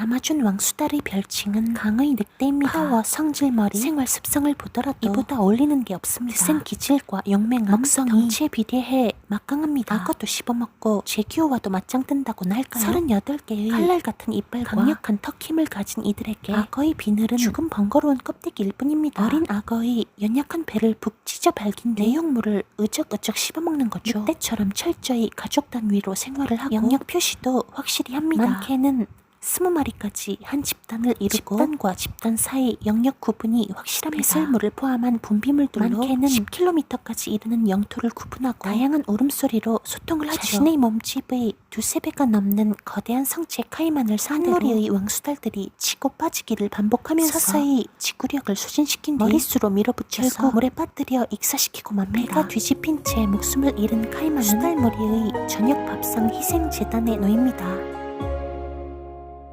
아마존 왕수달의 별칭은 강의 늑대입니다. 파워, 성질머리, 생활 습성을 보더라도 이보다 어울리는 게 없습니다. 센 기질과 먹성이 덩치에 비례해 막강합니다. 악어도 씹어먹고 제기호와도 맞짱 뜬다고나 할까요? 38개의 칼날 같은 이빨과 강력한 턱 힘을 가진 이들에게 악어의 비늘은 죽은 번거로운 껍데기일 뿐입니다. 어린 악어의 연약한 배를 북 찢어 밝힌 내용물을 으적으적 씹어먹는 거죠. 늑대처럼 철저히 가족 단위로 생활을 하고 영역 표시도 확실히 합니다. 많게는 스무 마리까지 한 집단을 이루고 집단과 집단 사이 영역 구분이 확실합니다. 배설물을 포함한 분비물들로 많게는 10km까지 이르는 영토를 구분하고 다양한 울음소리로 소통을 하죠. 자신의 몸집의 두세 배가 넘는 거대한 성체 카이만을 상대로 한머리의 왕수달들이 치고 빠지기를 반복하면서 서서히 지구력을 소진시킨 뒤 머릿수로 밀어붙여서 결국 물에 빠뜨려 익사시키고 맙니다. 배가 뒤집힌 채 목숨을 잃은 카이만은 수달머리의 저녁 밥상 희생재단에 놓입니다.